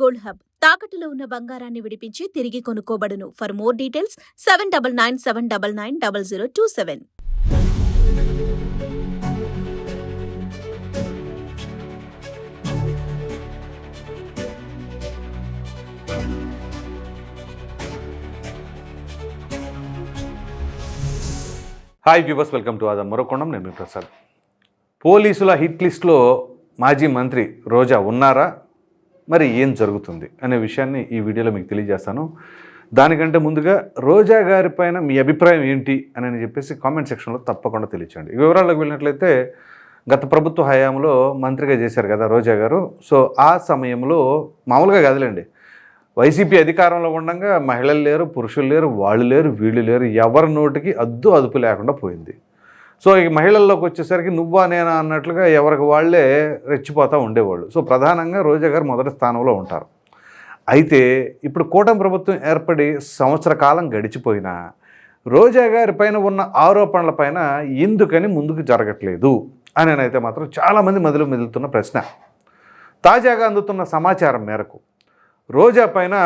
Gold hub. తాకట్టులో ఉన్న బంగారాన్ని విడిపించి తిరిగి కొనుక్కోబడును. For more details seven double nine seven double nine double zero two seven hi viewers welcome to ఆదా మరొకొండం నేను ప్రసాద్. పోలీసుల హిట్ లిస్ట్లో మాజీ మంత్రి రోజా ఉన్నారా? మరి ఏం జరుగుతుంది అనే విషయాన్ని ఈ వీడియోలో మీకు తెలియజేస్తాను. దానికంటే ముందుగా రోజా గారి పైన మీ అభిప్రాయం ఏంటి అని చెప్పేసి కామెంట్ సెక్షన్లో తప్పకుండా తెలియచండి ఈ వివరాల్లోకి వెళ్ళినట్లయితే గత ప్రభుత్వ హయాంలో మంత్రిగా చేశారు కదా రోజా గారు. సో ఆ సమయంలో మామూలుగా కాదులేండి. వైసీపీ అధికారంలో ఉండగా మహిళలు లేరు పురుషులు లేరు వాళ్ళు లేరు వీళ్ళు లేరు ఎవరి నోటికి అద్దు అదుపు లేకుండా పోయింది. సో ఈ మహిళల్లోకి వచ్చేసరికి నువ్వా నేనా అన్నట్లుగా ఎవరికి వాళ్ళే రెచ్చిపోతూ ఉండేవాళ్ళు. సో ప్రధానంగా రోజా గారు మొదటి స్థానంలో ఉంటారు. అయితే ఇప్పుడు కూటమి ప్రభుత్వం ఏర్పడి సంవత్సర కాలం గడిచిపోయినా రోజా గారి పైన ఉన్న ఆరోపణల పైన ఎందుకని ముందుకు జరగట్లేదు అని అయితే మాత్రం చాలామంది మొదలు మెదులుతున్న ప్రశ్న. తాజాగా అందుతున్న సమాచారం మేరకు రోజా పైన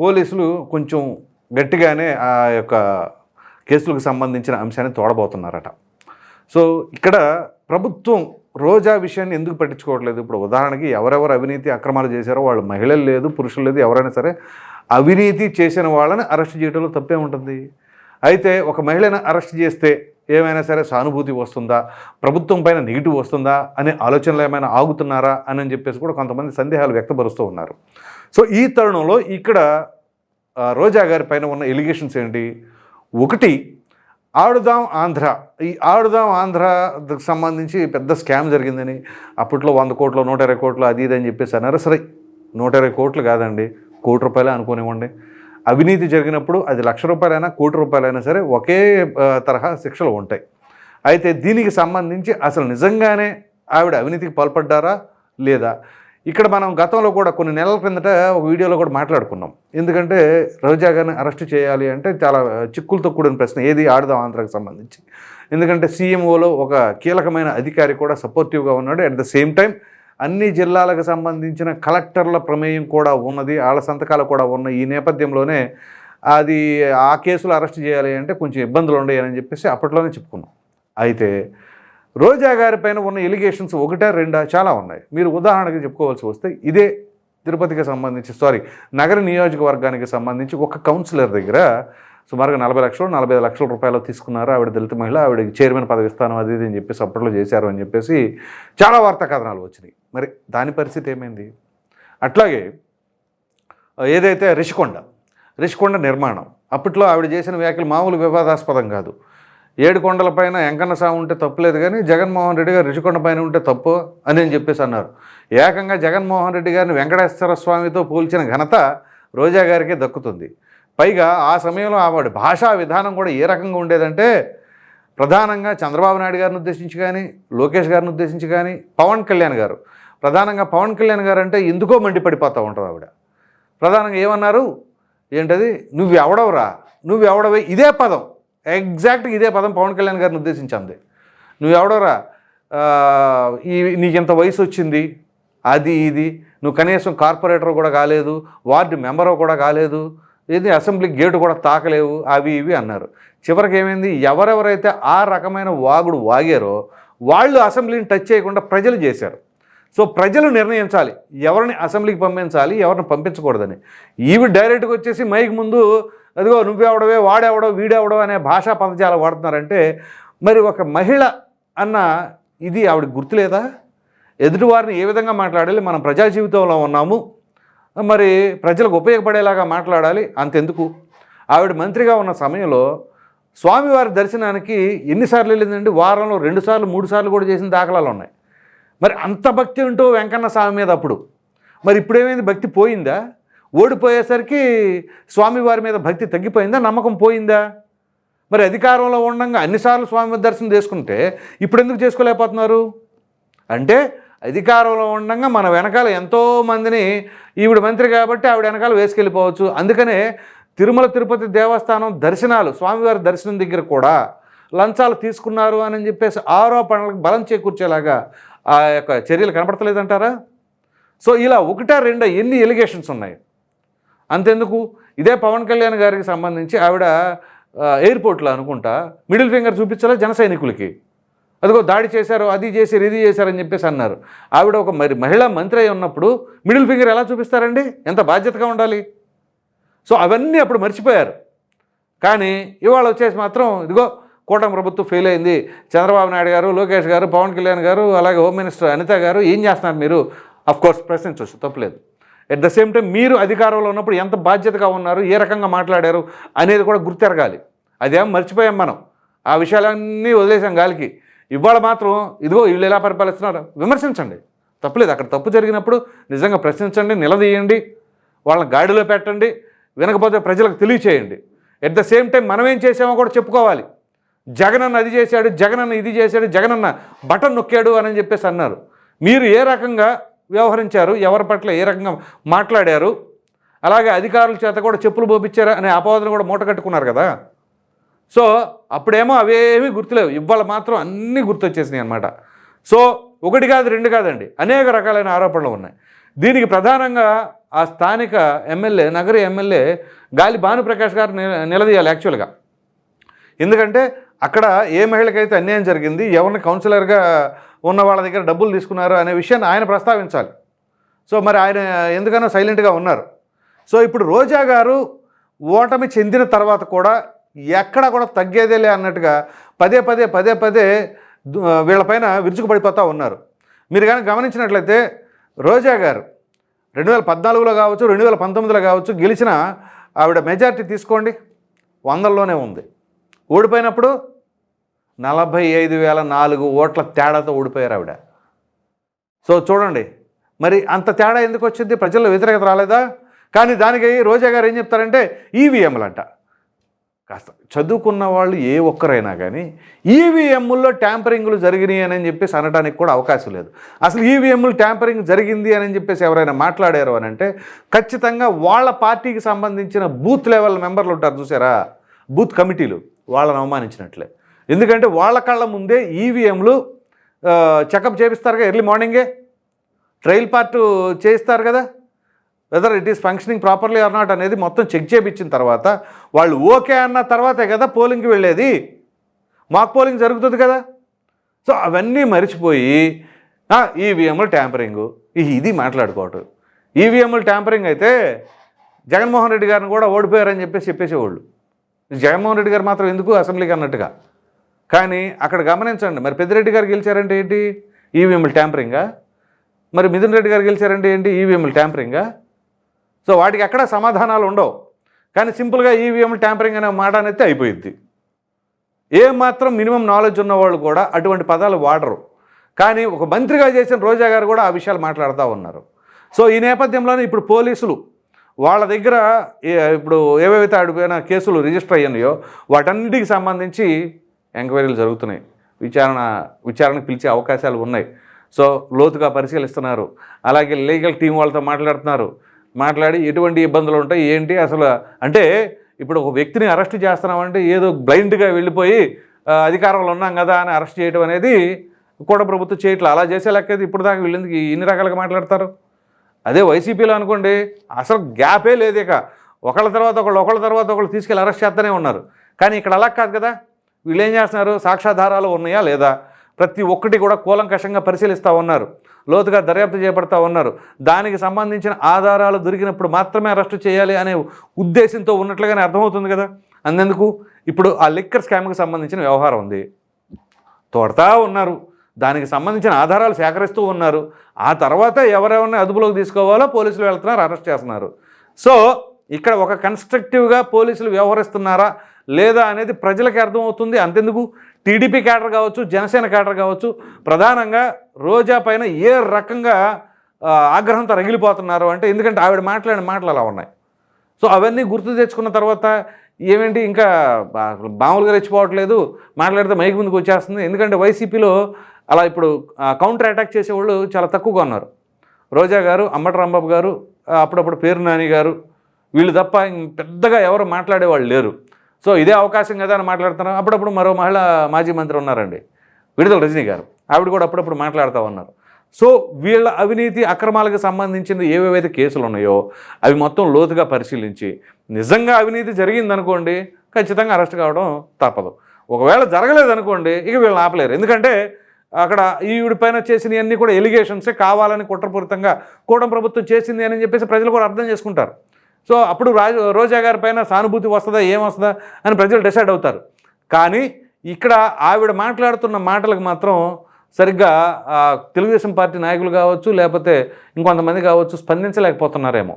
పోలీసులు కొంచెం గట్టిగానే ఆ యొక్క కేసులకు సంబంధించిన అంశాన్ని తోడబోతున్నారట. సో ఇక్కడ ప్రభుత్వం రోజా విషయాన్ని ఎందుకు పట్టించుకోవట్లేదు? ఇప్పుడు ఉదాహరణకి ఎవరెవరు అవినీతి అక్రమాలు చేశారో వాళ్ళు మహిళలు లేదు పురుషులు లేదు ఎవరైనా సరే అవినీతి చేసిన వాళ్ళని అరెస్ట్ చేయడంలో తప్పే ఉంటుంది? అయితే ఒక మహిళను అరెస్ట్ చేస్తే ఏమైనా సరే సానుభూతి వస్తుందా? ప్రభుత్వం పైన నెగిటివ్ వస్తుందా? అనే ఆలోచనలు ఏమైనా ఆగుతున్నారా? అని చెప్పేసి కూడా కొంతమంది సందేహాలు వ్యక్తపరుస్తూ ఉన్నారు. సో ఈ తరుణంలో ఇక్కడ రోజా గారి పైన ఉన్న ఎలిగేషన్స్ ఏంటి? ఒకటి ఆడుదాం ఆంధ్ర. ఈ ఆడుదాం ఆంధ్రకు సంబంధించి పెద్ద స్కామ్ జరిగిందని అప్పట్లో వంద కోట్లు నూట ఇరవై కోట్లు అది ఇది అని చెప్పేసి అన్నారు. సరే నూట ఇరవై కోట్లు కాదండి కోటి రూపాయలే అనుకునివ్వండి. అవినీతి జరిగినప్పుడు అది లక్ష రూపాయలైనా కోటి రూపాయలైనా సరే ఒకే తరహా శిక్షలు ఉంటాయి. అయితే దీనికి సంబంధించి అసలు నిజంగానే ఆవిడ అవినీతికి పాల్పడ్డారా లేదా? ఇక్కడ మనం గతంలో కూడా కొన్ని నెలల క్రిందట ఒక వీడియోలో కూడా మాట్లాడుకున్నాం. ఎందుకంటే రోజా గారిని అరెస్ట్ చేయాలి అంటే చాలా చిక్కులతో కూడిన ప్రశ్న ఏది ఆడదాం ఆంధ్రాకి సంబంధించి. ఎందుకంటే సీఎంఓలో ఒక కీలకమైన అధికారి కూడా సపోర్టివ్గా ఉన్నాడు. అట్ ద సేమ్ టైం అన్ని జిల్లాలకు సంబంధించిన కలెక్టర్ల ప్రమేయం కూడా ఉన్నది వాళ్ళ సంతకాలు కూడా ఉన్న ఈ నేపథ్యంలోనే అది ఆ కేసులు అరెస్ట్ చేయాలి అంటే కొంచెం ఇబ్బందులు ఉండేయని చెప్పేసి అప్పట్లోనే చెప్పుకున్నాం. అయితే రోజా గారి పైన ఉన్న ఎలిగేషన్స్ ఒకటా రెండా చాలా ఉన్నాయి. మీరు ఉదాహరణకు చెప్పుకోవాల్సి వస్తే ఇదే తిరుపతికి సంబంధించి సారీ నగర నియోజకవర్గానికి సంబంధించి ఒక కౌన్సిలర్ దగ్గర సుమారుగా నలభై లక్షలు నలభై లక్షల రూపాయలు తీసుకున్నారు. ఆవిడ దళిత మహిళ ఆవిడకి చైర్మన్ పదవి ఇస్తాను అది ఇది అని చెప్పేసి అప్పట్లో చేశారు అని చెప్పేసి చాలా వార్తా కథనాలు వచ్చినాయి. మరి దాని పరిస్థితి ఏమైంది? అట్లాగే ఏదైతే రిషికొండ రిషికొండ నిర్మాణం అప్పట్లో ఆవిడ చేసిన వ్యాఖ్యలు మామూలు వివాదాస్పదం కాదు. ఏడుకొండల పైన వెంకన్న స్వామి ఉంటే తప్పులేదు కానీ జగన్మోహన్ రెడ్డి గారు రిషికొండ పైన ఉంటే తప్పు అని అని చెప్పేసి అన్నారు. ఏకంగా జగన్మోహన్ రెడ్డి గారిని వెంకటేశ్వర స్వామితో పోల్చిన ఘనత రోజా గారికే దక్కుతుంది. పైగా ఆ సమయంలో ఆవిడ భాషా విధానం కూడా ఏ రకంగా ఉండేదంటే ప్రధానంగా చంద్రబాబు నాయుడు గారిని ఉద్దేశించి కానీ లోకేష్ గారిని ఉద్దేశించి కానీ పవన్ కళ్యాణ్ గారు. ప్రధానంగా పవన్ కళ్యాణ్ గారు అంటే ఎందుకో మండిపడిపోతూ ఉంటుంది ఆవిడ. ప్రధానంగా ఏమన్నారు? ఏంటది? నువ్వు ఎవడవరా నువ్వు ఎవడవే ఇదే పదం. ఎగ్జాక్ట్గా ఇదే పదం పవన్ కళ్యాణ్ గారిని ఉద్దేశించింది. నువ్వు ఎవడోరా? ఈ నీకు ఇంత వయసు వచ్చింది అది ఇది. నువ్వు కనీసం కార్పొరేటర్ కూడా కాలేదు వార్డు మెంబర్ కూడా కాలేదు. ఏది అసెంబ్లీ గేటు కూడా తాకలేవు అవి ఇవి అన్నారు. చివరికి ఏమైంది ఎవరెవరైతే ఆ రకమైన వాగుడు వాగారో వాళ్ళు అసెంబ్లీని టచ్ చేయకుండా ప్రజలు చేశారు. సో ప్రజలు నిర్ణయించాలి. ఎవరిని అసెంబ్లీకి పంపించాలి ఎవరిని పంపించకూడదని. ఈవి డైరెక్ట్గా వచ్చేసి మైక్ ముందు అదిగో నువ్వెవడవే వాడెవడో వీడెవడో అనే భాషా పదజాలం వాడుతున్నారంటే మరి ఒక మహిళ అన్న ఇది ఆవిడ గుర్తులేదా? ఎదుటివారిని ఏ విధంగా మాట్లాడాలి? మనం ప్రజా జీవితంలో ఉన్నాము. మరి ప్రజలకు ఉపయోగపడేలాగా మాట్లాడాలి. అంతెందుకు? ఆవిడ మంత్రిగా ఉన్న సమయంలో స్వామివారి దర్శనానికి ఎన్నిసార్లు వెళ్ళిందండి? వారంలో రెండు సార్లు మూడు సార్లు కూడా చేసిన దాఖలాలు ఉన్నాయి. మరి అంత భక్తి ఉంటూ వెంకన్న స్వామి మీద అప్పుడు. మరి ఇప్పుడేమైంది? భక్తి పోయిందా? ఓడిపోయేసరికి స్వామివారి మీద భక్తి తగ్గిపోయిందా? నమ్మకం పోయిందా? మరి అధికారంలో ఉండగా అన్నిసార్లు స్వామి దర్శనం చేసుకుంటే ఇప్పుడు ఎందుకు చేసుకోలేకపోతున్నారు? అంటే అధికారంలో ఉండగా మన వెనకాల ఎంతో మందిని ఈవిడ మంత్రి కాబట్టి ఆవిడ వెనకాల వేసుకెళ్ళిపోవచ్చు. అందుకనే తిరుమల తిరుపతి దేవస్థానం దర్శనాలు స్వామివారి దర్శనం దగ్గర కూడా లంచాలు తీసుకున్నారు అని చెప్పేసి ఆరోపణలకు బలం చేకూర్చేలాగా ఆ యొక్క చర్యలు కనపడతలేదంటారా? సో ఇలా ఒకటా రెండా ఎన్ని ఎలిగేషన్స్ ఉన్నాయి? అంతెందుకు? ఇదే పవన్ కళ్యాణ్ గారికి సంబంధించి ఆవిడ ఎయిర్పోర్ట్లో అనుకుంటా మిడిల్ ఫింగర్ చూపించాలా జన సైనికులకి? అదిగో దాడి చేశారు అది చేశారు ఇది చేశారని చెప్పేసి అన్నారు. ఆవిడ ఒక మరి మహిళా మంత్రి అయి ఉన్నప్పుడు మిడిల్ ఫింగర్ ఎలా చూపిస్తారండి? ఎంత బాధ్యతగా ఉండాలి? సో అవన్నీ అప్పుడు మర్చిపోయారు. కానీ ఇవాళ వచ్చేసి మాత్రం ఇదిగో కూటమి ప్రభుత్వం ఫెయిల్ అయింది. చంద్రబాబు నాయుడు గారు లోకేష్ గారు పవన్ కళ్యాణ్ గారు అలాగే హోమ్ మినిస్టర్ అనిత గారు ఏం చేస్తున్నారు మీరు? అఫ్ కోర్స్ ప్రశ్నించవచ్చు తప్పలేదు. ఎట్ ద సేమ్ టైం మీరు అధికారంలో ఉన్నప్పుడు ఎంత బాధ్యతగా ఉన్నారు ఏ రకంగా మాట్లాడారు అనేది కూడా గుర్తెరగాలి. అదేం మర్చిపోయాం మనం. ఆ విషయాలన్నీ వదిలేసాం గాలికి. ఇవాళ మాత్రం ఇదిగో వీళ్ళు ఎలా పరిపాలిస్తున్నారు విమర్శించండి. తప్పులేదు. అక్కడ తప్పు జరిగినప్పుడు నిజంగా ప్రశ్నించండి నిలదీయండి వాళ్ళని గాడిలో పెట్టండి వినకపోతే ప్రజలకు తెలియచేయండి. ఎట్ ద సేమ్ టైం మనం ఏం చేసామో కూడా చెప్పుకోవాలి. జగనన్న అది చేశాడు జగనన్న ఇది చేశాడు జగనన్న బటన్ నొక్కాడు అని చెప్పేసి అన్నారు. మీరు ఏ రకంగా వ్యవహరించారు ఎవరి పట్ల ఏ రకంగా మాట్లాడారు అలాగే అధికారుల చేత కూడా చెప్పులు పోపించారు అనే అపవాదులు కూడా మూట కట్టుకున్నారు కదా. సో అప్పుడేమో అవేమీ గుర్తులేవు ఇవాళ మాత్రం అన్నీ గుర్తొచ్చేసినాయి అనమాట సో ఒకటి కాదు రెండు కాదండి అనేక రకాలైన ఆరోపణలు ఉన్నాయి. దీనికి ప్రధానంగా ఆ స్థానిక ఎమ్మెల్యే నగరి ఎమ్మెల్యే గాలి భానుప్రకాష్ గారు నిలదీయాలి యాక్చువల్గా ఎందుకంటే అక్కడ ఏ మహిళకైతే అన్యాయం జరిగింది ఎవరిని కౌన్సిలర్గా ఉన్న వాళ్ళ దగ్గర డబ్బులు తీసుకున్నారు అనే విషయాన్ని ఆయన ప్రస్తావించాలి. సో మరి ఆయన ఎందుకనో సైలెంట్గా ఉన్నారు? సో ఇప్పుడు రోజా గారు ఓటమి చెందిన తర్వాత కూడా ఎక్కడ కూడా తగ్గేదేలే అన్నట్టుగా పదే పదే పదే పదే వీళ్ళపైన విరుచుకుపడిపోతూ ఉన్నారు. మీరు కానీ గమనించినట్లయితే రోజా గారు రెండు వేల పద్నాలుగులో కావచ్చు రెండు వేల పంతొమ్మిదిలో కావచ్చు గెలిచిన ఆవిడ మెజార్టీ తీసుకోండి. వందల్లోనే ఉంది. ఓడిపోయినప్పుడు నలభై ఐదు వేల నాలుగు ఓట్ల తేడాతో ఓడిపోయారు ఆవిడ. సో చూడండి మరి అంత తేడా ఎందుకు వచ్చింది? ప్రజల్లో వ్యతిరేకత రాలేదా? కానీ దానికి రోజా గారు ఏం చెప్తారంటే ఈవీఎంలు అంట కాస్త చదువుకున్న వాళ్ళు ఏ ఒక్కరైనా కానీ ఈవీఎంల్లో ట్యాంపరింగ్లు జరిగినాయి అని చెప్పేసి అనడానికి కూడా అవకాశం లేదు. అసలు ఈవీఎంలు ట్యాంపరింగ్ జరిగింది అని చెప్పేసి ఎవరైనా మాట్లాడారు అని అంటే ఖచ్చితంగా వాళ్ళ పార్టీకి సంబంధించిన బూత్ లెవెల్ మెంబర్లు ఉంటారు చూసారా? బూత్ కమిటీలు వాళ్ళని అవమానించినట్లే. ఎందుకంటే వాళ్ళ కళ్ళ ముందే ఈవీఎంలు చెకప్ చేపిస్తారుగా ఎర్లీ మార్నింగే ట్రయల్ పార్ట్ చేయిస్తారు కదా. Whether it is functioning properly or not అనేది మొత్తం చెక్ చేయించిన తర్వాత వాళ్ళు ఓకే అన్న తర్వాతే కదా పోలింగ్కి వెళ్ళేది. మాక్ పోలింగ్ జరుగుతుంది కదా. సో అవన్నీ మర్చిపోయి ఈవీఎంలు ట్యాంపరింగు ఇది మాట్లాడుకోవటం. ఈవీఎంలు ట్యాంపరింగ్ అయితే జగన్మోహన్ రెడ్డి గారిని కూడా ఓడిపోయారని చెప్పేసి చెప్పేసేవాళ్ళు. జగన్మోహన్ రెడ్డి గారు మాత్రం ఎందుకు అసెంబ్లీకి అన్నట్టుగా? కానీ అక్కడ గమనించండి మరి పెద్దిరెడ్డి గారు గెలిచారంటే ఏంటి? ఈవీఎంలు ట్యాంపరింగా? మరి మిథున్ రెడ్డి గారు గెలిచారంటే ఏంటి? ఈవీఎంలు ట్యాంపరింగా? సో వాటికి ఎక్కడ సమాధానాలు ఉండవు. కానీ సింపుల్గా ఈవీఎంలు ట్యాంపరింగ్ అనే మాట అనేది అయిపోయింది ఏ మాత్రం మినిమం నాలెడ్జ్ ఉన్నవాళ్ళు కూడా అటువంటి పదాలు వాడరు. కానీ ఒక మంత్రిగా చేసిన రోజా గారు కూడా ఆ విషయాలు మాట్లాడుతూ ఉన్నారు. సో ఈ నేపథ్యంలోనే ఇప్పుడు పోలీసులు వాళ్ళ దగ్గర ఏ- ఇప్పుడు ఏవేవైతే ఆడిపోయిన కేసులు రిజిస్టర్ అయ్యాయో వాటన్నిటికి సంబంధించి ఎంక్వైరీలు జరుగుతున్నాయి. విచారణ విచారణకు పిలిచే అవకాశాలు ఉన్నాయి. సో లోతుగా పరిశీలిస్తున్నారు. అలాగే లీగల్ టీం వాళ్ళతో మాట్లాడుతున్నారు. మాట్లాడి ఎటువంటి ఇబ్బందులు ఉంటాయి? ఏంటి? అసలు అంటే ఇప్పుడు ఒక వ్యక్తిని అరెస్ట్ చేస్తున్నామంటే ఏదో బ్లైండ్గా వెళ్ళిపోయి అధికారంలో ఉన్నాం కదా అని అరెస్ట్ చేయడం అనేది కూడా ప్రభుత్వం చేయట్లేదు అలా చేసే లెక్క ఇప్పుడు దాకా వీళ్ళెందుకు ఇన్ని రకాలుగా మాట్లాడతారు? అదే వైసీపీలో అనుకోండి అసలు గ్యాపే లేదు ఇక ఒకళ్ళ తర్వాత ఒకళ్ళు ఒకళ్ళ తర్వాత ఒకళ్ళు తీసుకెళ్ళి అరెస్ట్ చేస్తూనే ఉన్నారు. కానీ ఇక్కడ అలా కాదు కదా. వీళ్ళు ఏం చేస్తున్నారు? సాక్ష్యాధారాలు ఉన్నాయా లేదా? ప్రతి ఒక్కటి కూడా కూలంకషంగా పరిశీలిస్తూ ఉన్నారు. లోతుగా దర్యాప్తు చేపడతా ఉన్నారు. దానికి సంబంధించిన ఆధారాలు దొరికినప్పుడు మాత్రమే అరెస్టు చేయాలి అనే ఉద్దేశంతో ఉన్నట్లుగానే అర్థమవుతుంది కదా? అందుకు ఇప్పుడు ఆ లిక్కర్ స్కామ్కి సంబంధించిన వ్యవహారం ఉంది. తోడతా ఉన్నారు. దానికి సంబంధించిన ఆధారాలు సేకరిస్తూ ఉన్నారు. ఆ తర్వాత ఎవరెవరిని అదుపులోకి తీసుకోవాలో పోలీసులు వెళ్తున్నారు అరెస్ట్ చేస్తున్నారు. సో ఇక్కడ ఒక కన్స్ట్రక్టివ్గా పోలీసులు వ్యవహరిస్తున్నారా? లేదా అనేది ప్రజలకి అర్థమవుతుంది. అంతెందుకు? టీడీపీ క్యాడర్ కావచ్చు జనసేన క్యాడర్ కావచ్చు ప్రధానంగా రోజా పైన ఏ రకంగా ఆగ్రహంతో రగిలిపోతున్నారు అంటే ఎందుకంటే ఆవిడ మాట్లాడిన మాటలు అలా ఉన్నాయి. సో అవన్నీ గుర్తు తెచ్చుకున్న తర్వాత ఏమేంటి? ఇంకా మామూలుగా రెచ్చిపోవట్లేదు. మాట్లాడితే మైకి ముందుకు వచ్చేస్తుంది. ఎందుకంటే వైసీపీలో అలా ఇప్పుడు కౌంటర్ అటాక్ చేసేవాళ్ళు చాలా తక్కువగా ఉన్నారు. రోజా గారు అమ్మటి రాంబాబు గారు అప్పుడప్పుడు పేరు నాని గారు వీళ్ళు తప్ప పెద్దగా ఎవరు మాట్లాడేవాళ్ళు లేరు. సో ఇదే అవకాశం కదా అని మాట్లాడుతున్నారు. అప్పుడప్పుడు మరో మహిళ మాజీ మంత్రి ఉన్నారండి. విడుదల రజనీ గారు. ఆవిడ కూడా అప్పుడప్పుడు మాట్లాడుతూ ఉన్నారు. సో వీళ్ళ అవినీతి అక్రమాలకు సంబంధించిన ఏవేవైతే కేసులు ఉన్నాయో అవి మొత్తం లోతుగా పరిశీలించి నిజంగా అవినీతి జరిగిందనుకోండి ఖచ్చితంగా అరెస్ట్ కావడం తప్పదు. ఒకవేళ జరగలేదనుకోండి ఇక వీళ్ళని ఆపలేరు. ఎందుకంటే అక్కడ ఈవిడి పైన చేసినవన్నీ కూడా ఎలిగేషన్సే కావాలని కుట్రపూరితంగా కూడం ప్రభుత్వం చేసింది అని చెప్పేసి ప్రజలు కూడా అర్థం చేసుకుంటారు. సో అప్పుడు రాజు రోజా గారి పైన సానుభూతి వస్తుందా ఏం వస్తుందా అని ప్రజలు డిసైడ్ అవుతారు. కానీ ఇక్కడ ఆవిడ మాట్లాడుతున్న మాటలకు మాత్రం సరిగ్గా తెలుగుదేశం పార్టీ నాయకులు కావచ్చు లేకపోతే ఇంకొంతమంది కావచ్చు స్పందించలేకపోతున్నారేమో.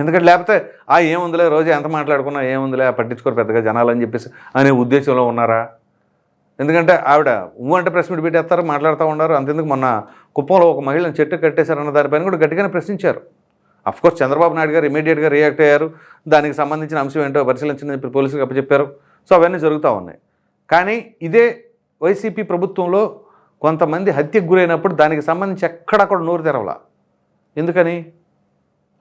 ఎందుకంటే లేకపోతే ఆ ఏముందిలే రోజు ఎంత మాట్లాడుకున్నా ఏముందిలే పట్టించుకోరు పెద్దగా జనాలు అని చెప్పేసి అనే ఉద్దేశంలో ఉన్నారా? ఎందుకంటే ఆవిడ ఊ అంటే ప్రెస్ మీట్ పెట్టేస్తారు మాట్లాడుతూ ఉన్నారు. అంతెందుకు మొన్న కుప్పంలో ఒక మహిళను చెట్టు కట్టేశారన్న దానిపైన కూడా గట్టిగానే ప్రశ్నించారు. అఫ్కోర్స్ చంద్రబాబు నాయుడు గారు ఇమీడియట్గా రియాక్ట్ అయ్యారు. దానికి సంబంధించిన అంశం ఏంటో పరిశీలించని చెప్పి పోలీసులకు అప్పచెప్పారు సో అవన్నీ జరుగుతూ ఉన్నాయి. కానీ ఇదే వైసీపీ ప్రభుత్వంలో కొంతమంది హత్యకు గురైనప్పుడు దానికి సంబంధించి ఎక్కడక్కడ నోరు తెరవలా. ఎందుకని?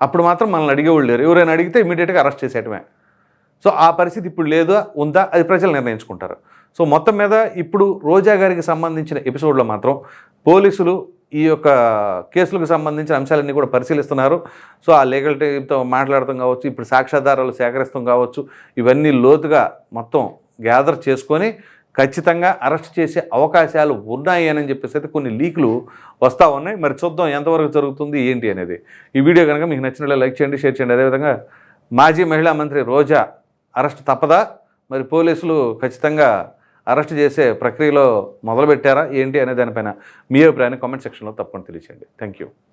అప్పుడు మాత్రం మనల్ని అడిగేవాళ్ళు లేరు. ఎవరైనా అడిగితే ఇమీడియట్గా అరెస్ట్ చేసేయటమే. సో ఆ పరిస్థితి ఇప్పుడు లేదా ఉందా? అది ప్రజలు నిర్ణయించుకుంటారు. సో మొత్తం మీద ఇప్పుడు రోజా గారికి సంబంధించిన ఎపిసోడ్లో మాత్రం పోలీసులు ఈ యొక్క కేసులకు సంబంధించిన అంశాలన్నీ కూడా పరిశీలిస్తున్నారు. సో ఆ లీగల్ టీమ్తో మాట్లాడటం కావచ్చు ఇప్పుడు సాక్ష్యాధారాలు సేకరిస్తాం కావచ్చు ఇవన్నీ లోతుగా మొత్తం గ్యాదర్ చేసుకొని ఖచ్చితంగా అరెస్ట్ చేసే అవకాశాలు ఉన్నాయి అని చెప్పేసి అయితే కొన్ని లీకులు వస్తూ ఉన్నాయి. మరి చూద్దాం ఎంతవరకు జరుగుతుంది ఏంటి అనేది. ఈ వీడియో కనుక మీకు నచ్చినట్లే లైక్ చేయండి షేర్ చేయండి. అదేవిధంగా మాజీ మహిళా మంత్రి రోజా అరెస్ట్ తప్పదా? మరి పోలీసులు ఖచ్చితంగా అరెస్ట్ చేసే ప్రక్రియలో మొదలుపెట్టారా ఏంటి అనే దానిపైన మీ అభిప్రాయాన్ని కామెంట్ సెక్షన్లో తప్పకుండా తెలియచేయండి. Thank you